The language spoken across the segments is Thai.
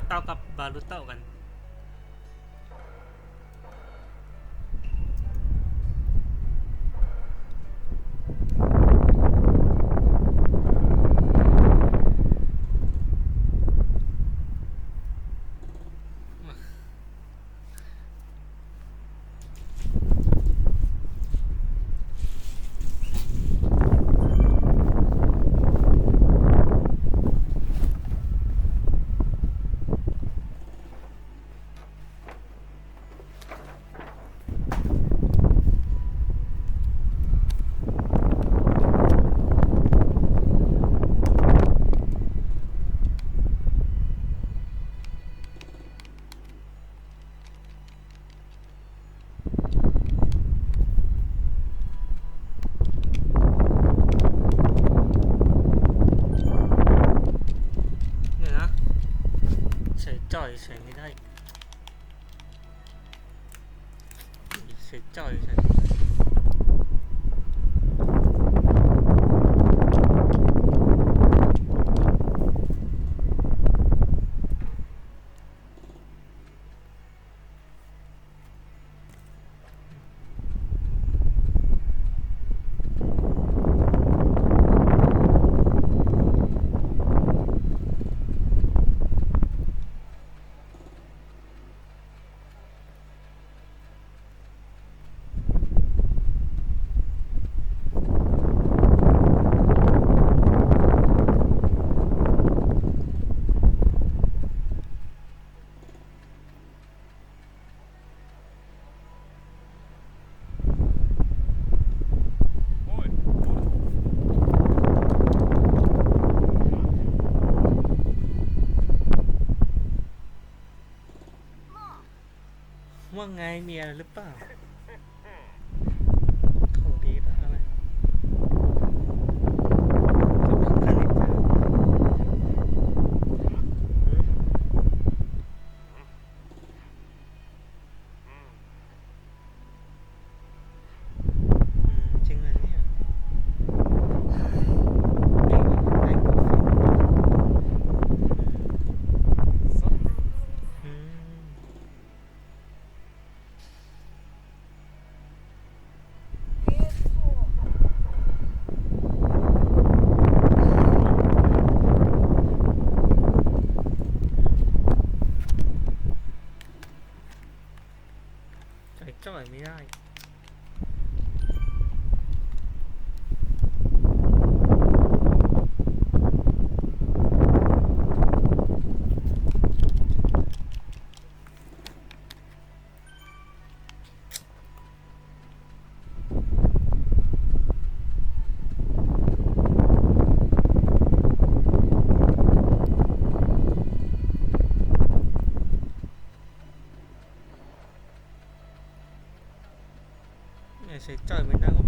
มาเต้ากั จ่อยใส่ไม่ได้ใส่จ่อยใส่ไม่ได้ ว่าไงเมียหรือเปล่า Trời 哥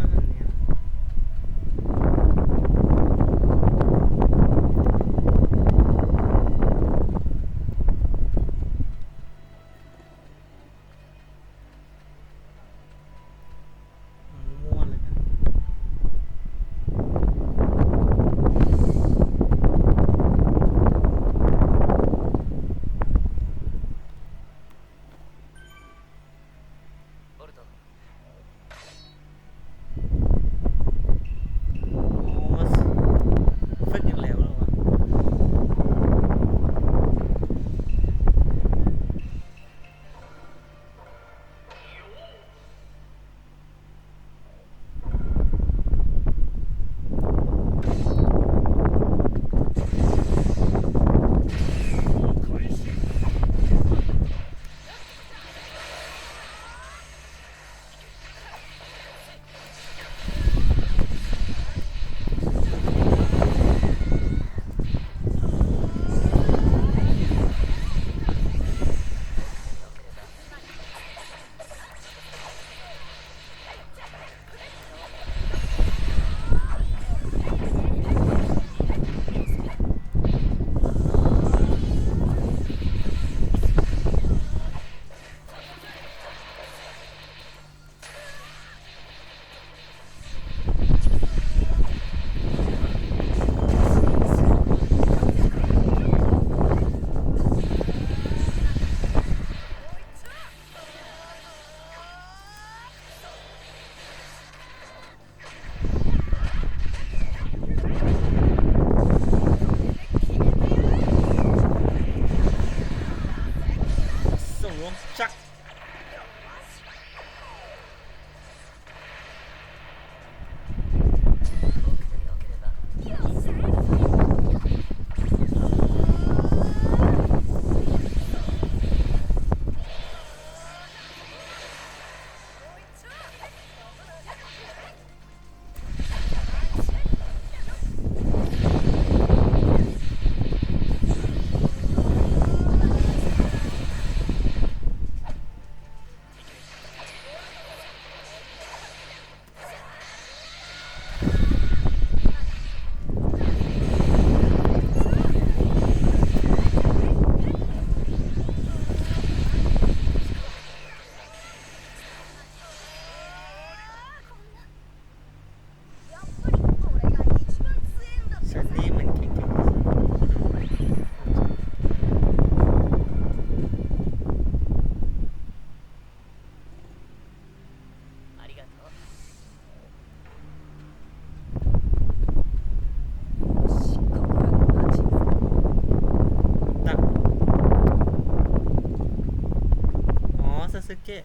สึเกะ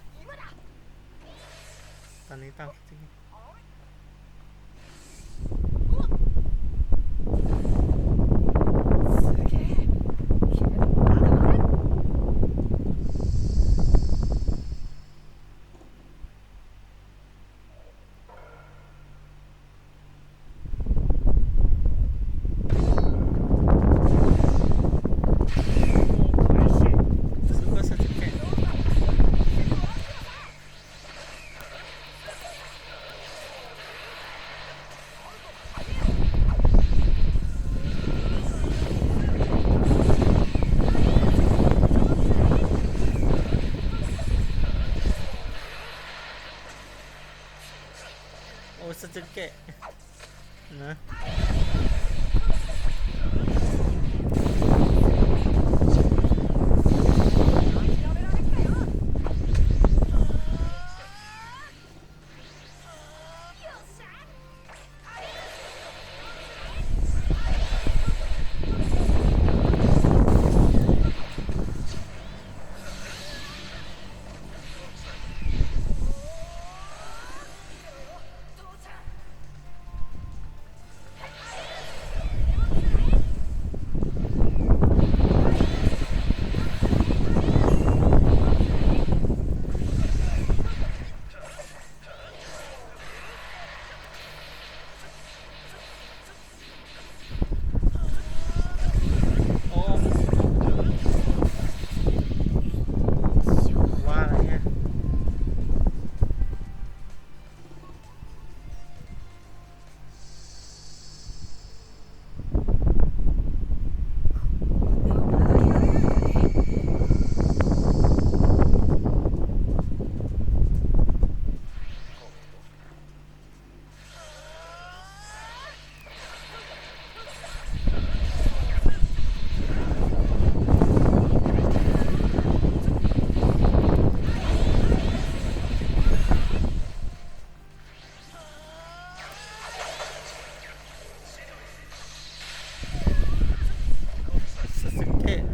ตอนนี้ตามซาสึเกะ โอ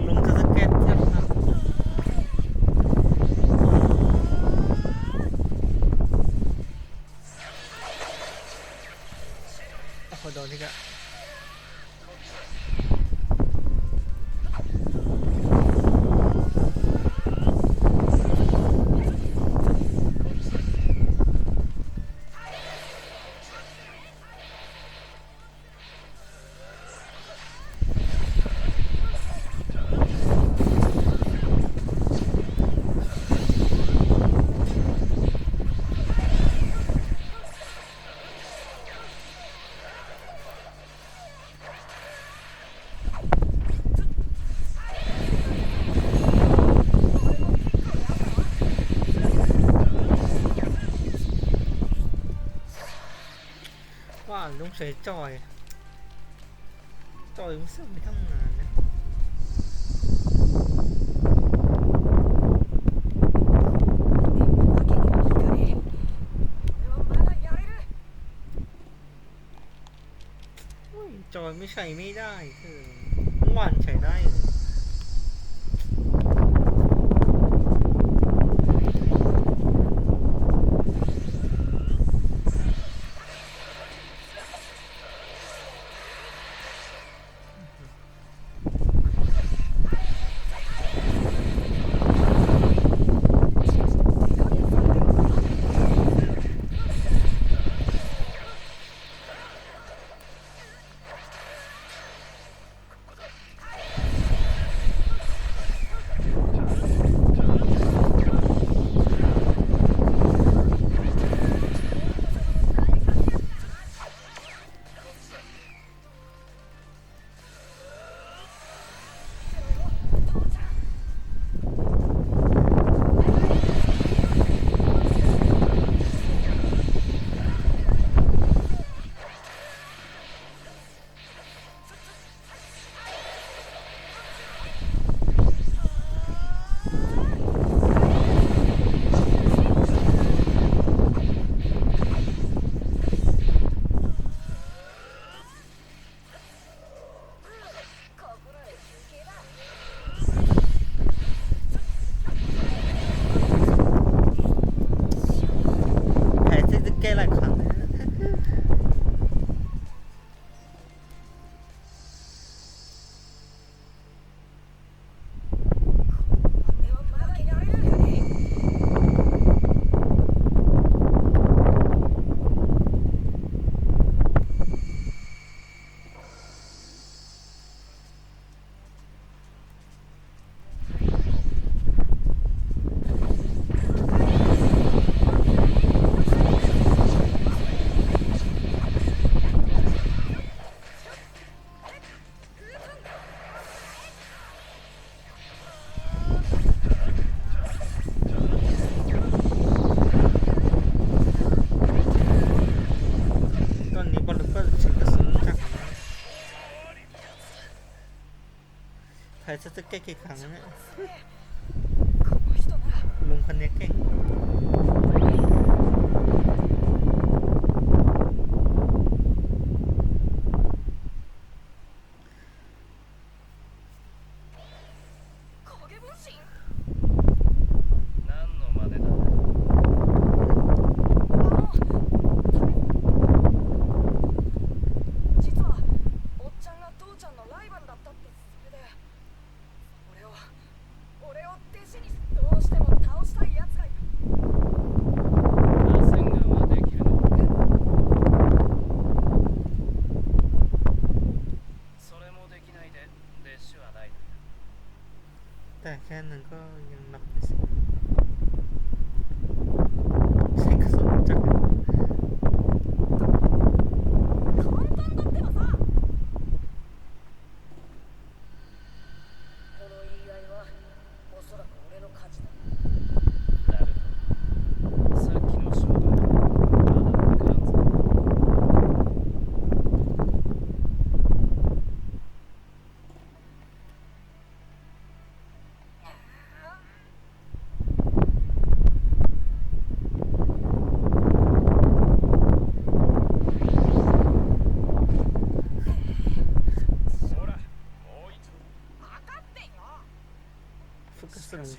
ลุงซาสึเกะเทียบครับ ลุงเฉยจอย จอยลุงเสื่อมไปทำงานนะจอยไม่ใช่ไม่ได้คือวันใช้ได้ สึกแกเก่งขังนะเนี่ยลุงคนนี้เก่ง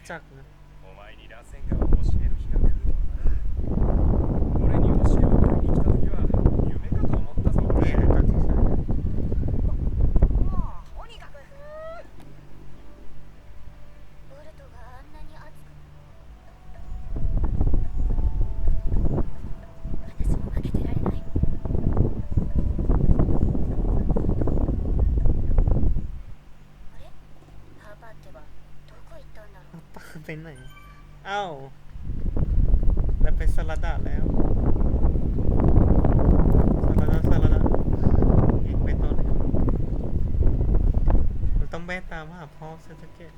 как ต้องแวะตามหาพ่อสักเกต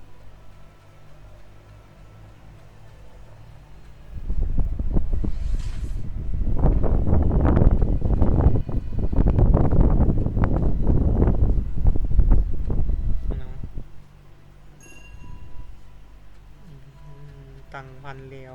ตังพันเลียว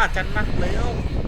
bà chắn mặt đấy không?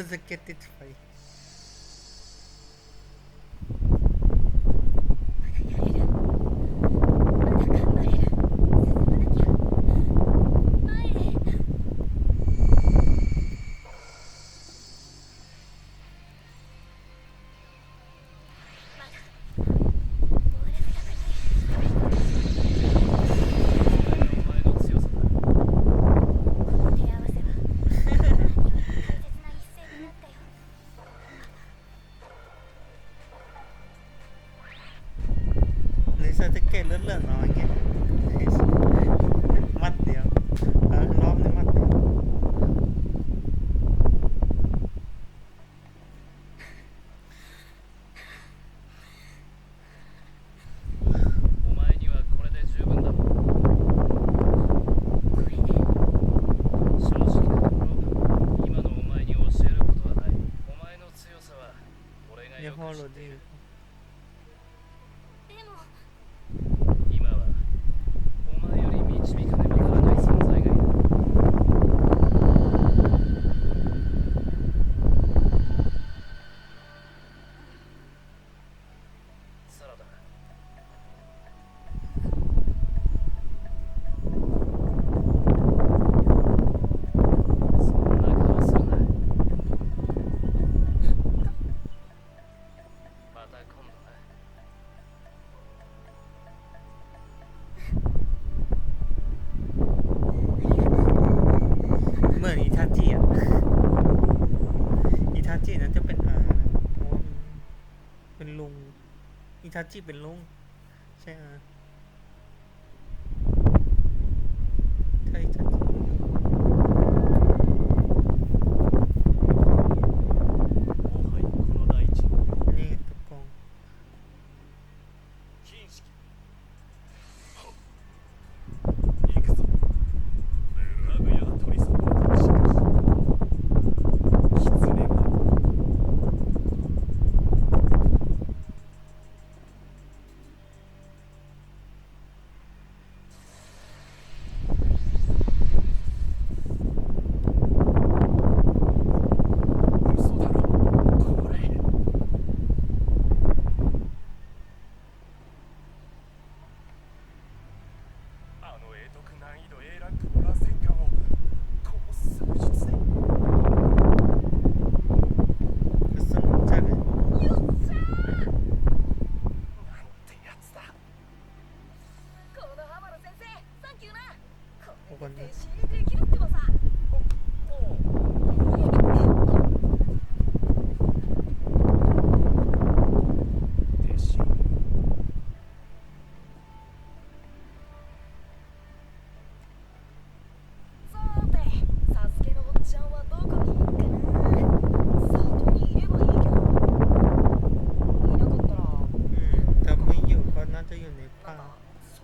coisas aqui é ter feito. อิทาจิเป็นลุงใช่ไหม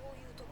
こういうと